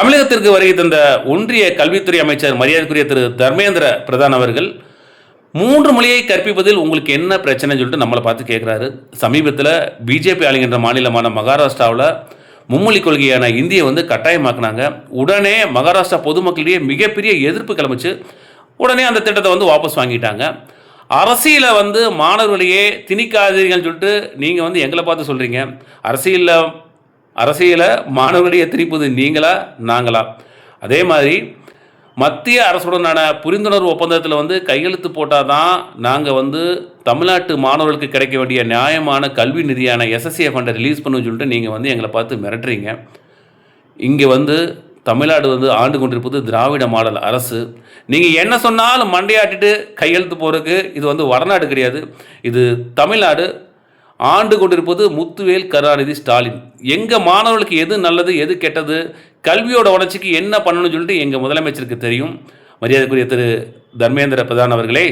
தமிழகத்திற்கு வருகை தந்த ஒன்றிய கல்வித்துறை அமைச்சர் மரியாதைக்குரிய திரு தர்மேந்திர பிரதான் அவர்கள் மூன்று மொழியை கற்பிப்பதில் உங்களுக்கு என்ன பிரச்சனைன்னு சொல்லிட்டு நம்மளை பார்த்து கேட்குறாரு. சமீபத்தில் பிஜேபி ஆளுகின்ற மாநிலமான மகாராஷ்டிராவில் மும்மொழி கொள்கையான இந்தியை வந்து கட்டாயமாக்குனாங்க. உடனே மகாராஷ்டிரா பொதுமக்களிடையே மிகப்பெரிய எதிர்ப்பு கிளம்பிச்சு உடனே அந்த திட்டத்தை வந்து வாபஸ் வாங்கிட்டாங்க. அரசியலை வந்து மாணவர்களையே திணிக்காதீங்கன்னு சொல்லிட்டு நீங்கள் வந்து எங்களை பார்த்து சொல்கிறீங்க அரசியலில் அரசியலை மாணவர்களிடையே திரிப்பது நீங்களா நாங்களா? அதே மாதிரி மத்திய அரசுடனான புரிந்துணர்வு ஒப்பந்தத்தில் வந்து கையெழுத்து போட்டால் தான் நாங்கள் வந்து தமிழ்நாட்டு மாணவர்களுக்கு கிடைக்க வேண்டிய நியாயமான கல்வி நிதியான எஸ்எஸ்ஏ ஃபண்டை ரிலீஸ் பண்ணுன்னு சொல்லிட்டு நீங்கள் வந்து எங்களை பார்த்து மிரட்டுறீங்க. இங்கே வந்து தமிழ்நாடு வந்து ஆண்டு கொண்டிருப்பது திராவிட மாடல் அரசு. நீங்கள் என்ன சொன்னாலும் மண்டையாட்டிட்டு கையெழுத்து போகிறதுக்கு இது வந்து வடநாடு கிடையாது. இது தமிழ்நாடு ஆண்டு கொண்டிருப்பது முத்துவேல் கருணாநிதி ஸ்டாலின். எங்கள் மாணவர்களுக்கு எது நல்லது எது கெட்டது கல்வியோட வளர்ச்சிக்கு என்ன பண்ணணும்னு சொல்லிட்டு எங்கள் முதலமைச்சருக்கு தெரியும். மரியாதைக்குரிய திரு தர்மேந்திர பிரதான் அவர்களே